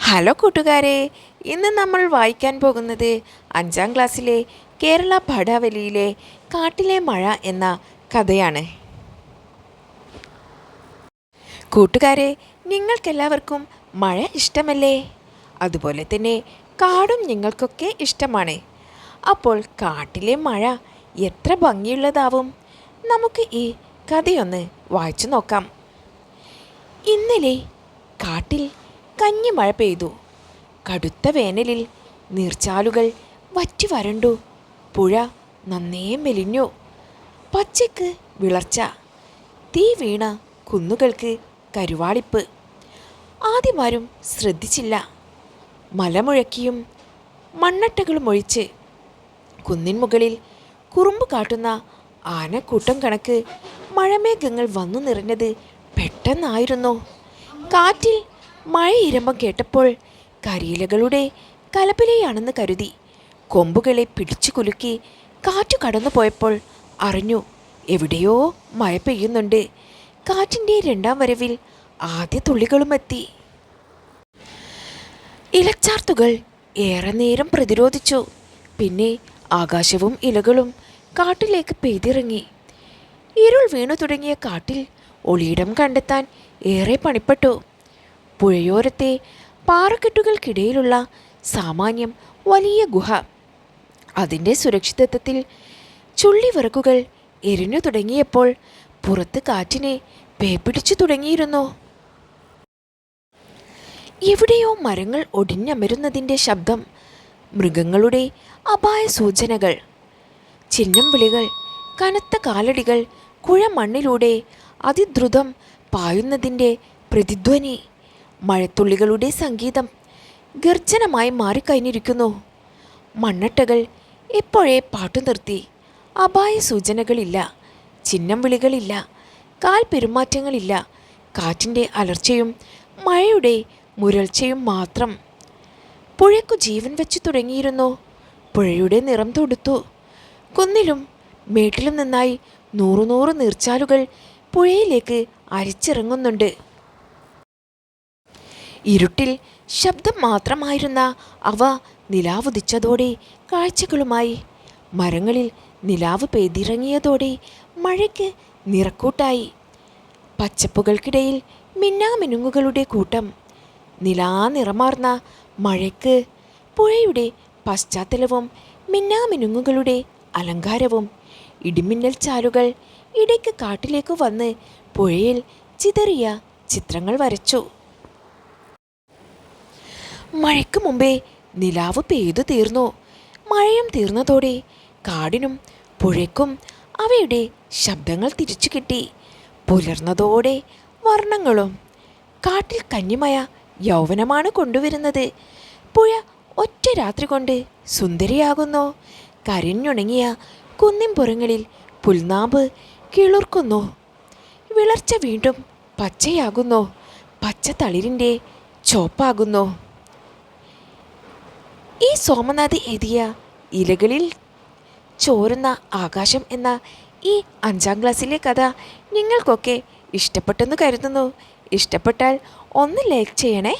Hello കൂട്ടുകാരെ ഇന്ന് നമ്മൾ വായിക്കാൻ പോകുന്നത് അഞ്ചാം ക്ലാസ്സിലെ കേരള പടാവലിയിലെ കാട്ടിലെ മഴ എന്ന കഥയാണ്. കൂട്ടുകാരെ നിങ്ങൾക്കെല്ലാവർക്കും മഴ ഇഷ്ടമല്ലേ? അതുപോലെ തന്നെ കാടും നിങ്ങൾക്കൊക്കെ ഇഷ്ടമാണ്. അപ്പോൾ കാട്ടിലെ മഴ എത്ര ഭംഗിയുള്ളതാവും? നമുക്ക് ഈ കഥയൊന്ന് വായിച്ചു നോക്കാം. ഇന്നലെ കാട്ടിൽ കഞ്ഞി മഴ പെയ്തു. കടുത്ത വേനലിൽ നീർച്ചാലുകൾ വറ്റി വരണ്ടു. പുഴ നന്നേ മെലിഞ്ഞു. പച്ചയ്ക്ക് വിളർച്ച. തീ വീണ കുന്നുകൾക്ക് കരുവാളിപ്പ്. ആദ്യമാരും ശ്രദ്ധിച്ചില്ല. മലമുഴക്കിയും മണ്ണട്ടകളും ഒഴിച്ച് കുന്നിൻ മുകളിൽ കുറുമ്പ് കാട്ടുന്ന ആനക്കൂട്ടം കണക്ക് മഴമേഘങ്ങൾ വന്നു നിറഞ്ഞത് പെട്ടെന്നായിരുന്നു. കാറ്റിൽ മഴ ഇരമ്പം കേട്ടപ്പോൾ കരിയിലകളുടെ കലപിലയാണെന്ന് കരുതി. കൊമ്പുകളെ പിടിച്ചു കുലുക്കി കാറ്റു കടന്നു പോയപ്പോൾ അറിഞ്ഞു എവിടെയോ മഴ പെയ്യുന്നുണ്ട്. കാറ്റിന്റെ രണ്ടാം വരവിൽ ആദ്യ തുള്ളികളും എത്തി. ഇലച്ചാർത്തുകൾ ഏറെ നേരം പ്രതിരോധിച്ചു. പിന്നെ ആകാശവും ഇലകളും കാട്ടിലേക്ക് പെയ്തിറങ്ങി. ഇരുൾ വീണു തുടങ്ങിയ കാട്ടിൽ ഒളിയിടം കണ്ടെത്താൻ ഏറെ പണിപ്പെട്ടു. പുഴയോരത്തെ പാറക്കെട്ടുകൾക്കിടയിലുള്ള സാമാന്യം വലിയ ഗുഹ. അതിന്റെ സുരക്ഷിതത്വത്തിൽ ചുള്ളിവിറക്കുകൾ എരിഞ്ഞു തുടങ്ങിയപ്പോൾ പുറത്ത് കാറ്റിനെ പേപ്പിടിച്ചു തുടങ്ങിയിരുന്നു. എവിടെയോ മരങ്ങൾ ഒടിഞ്ഞമരുന്നതിന്റെ ശബ്ദം മൃഗങ്ങളുടെ അപായ സൂചനകൾ ചിഹ്നം വിളികൾ കനത്ത കാലടികൾ കുഴമണ്ണിലൂടെ അതിദ്രുതം പായുന്നതിന്റെ പ്രതിധ്വനി. മഴത്തുള്ളികളുടെ സംഗീതം ഗർജനമായി മാറിക്കഴിഞ്ഞിരിക്കുന്നു. മണ്ണട്ടകൾ എപ്പോഴേ പാട്ടു നിർത്തി. അപായ സൂചനകളില്ല. ചിഹ്നം വിളികളില്ല. കാൽ പെരുമാറ്റങ്ങളില്ല. കാറ്റിന്റെ അലർച്ചയും മഴയുടെ മുരൾച്ചയും മാത്രം. പുഴയ്ക്കു ജീവൻ വെച്ചു തുടങ്ങിയിരുന്നു. പുഴയുടെ നിറം തൊടുത്തു. കുന്നിലും മേട്ടിലും നിന്നായി നൂറുനൂറ് നീർച്ചാലുകൾ പുഴയിലേക്ക് അരിച്ചിറങ്ങുന്നുണ്ട്. ഇരുട്ടിൽ ശബ്ദം മാത്രമായിരുന്ന അവ നിലാവുദിച്ചതോടെ കാഴ്ചകളുമായി. മരങ്ങളിൽ നിലാവ് പെയ്തിറങ്ങിയതോടെ മഴയ്ക്ക് നിറക്കൂട്ടായി. പച്ചപ്പുകൾക്കിടയിൽ മിന്നാമിനുങ്ങുകളുടെ കൂട്ടം. നിലാനിറമാർന്ന മഴയ്ക്ക് പുഴയുടെ പശ്ചാത്തലവും മിന്നാമിനുങ്ങുകളുടെ അലങ്കാരവും ഇടിമിന്നൽ ചാലുകൾ ഇടയ്ക്ക് കാട്ടിലേക്ക് വന്ന് പുഴയിൽ ചിതറിയ ചിത്രങ്ങൾ വരച്ചു. മഴയ്ക്ക് മുമ്പേ നിലാവ് പെയ്തു തീർന്നു. മഴയും തീർന്നതോടെ കാടിനും പുഴയ്ക്കും അവയുടെ ശബ്ദങ്ങൾ തിരിച്ചു കിട്ടി. പുലർന്നതോടെ വർണങ്ങളും കാട്ടിൽ കന്നിമയ യൗവനമാണ് കൊണ്ടുവരുന്നത്. പുഴ ഒറ്റ രാത്രി കൊണ്ട് സുന്ദരിയാകുന്നു. കരിഞ്ഞുണങ്ങിയ കുന്നിൻപുറങ്ങളിൽ പുൽനാമ്പ് കിളിർക്കുന്നു. വിളർച്ച വീണ്ടും പച്ചയാകുന്നു. പച്ച തളിരിന്റെ ചോപ്പാകുന്നു. ഈ സോമനാഥി എഴുതിയ ഇലകളിൽ ചോരുന്ന ആകാശം എന്ന ഈ അഞ്ചാം ക്ലാസ്സിലെ കഥ നിങ്ങൾക്കൊക്കെ ഇഷ്ടപ്പെട്ടെന്ന് കരുതുന്നു. ഇഷ്ടപ്പെട്ടാൽ ഒന്ന് ലൈക്ക് ചെയ്യണേ.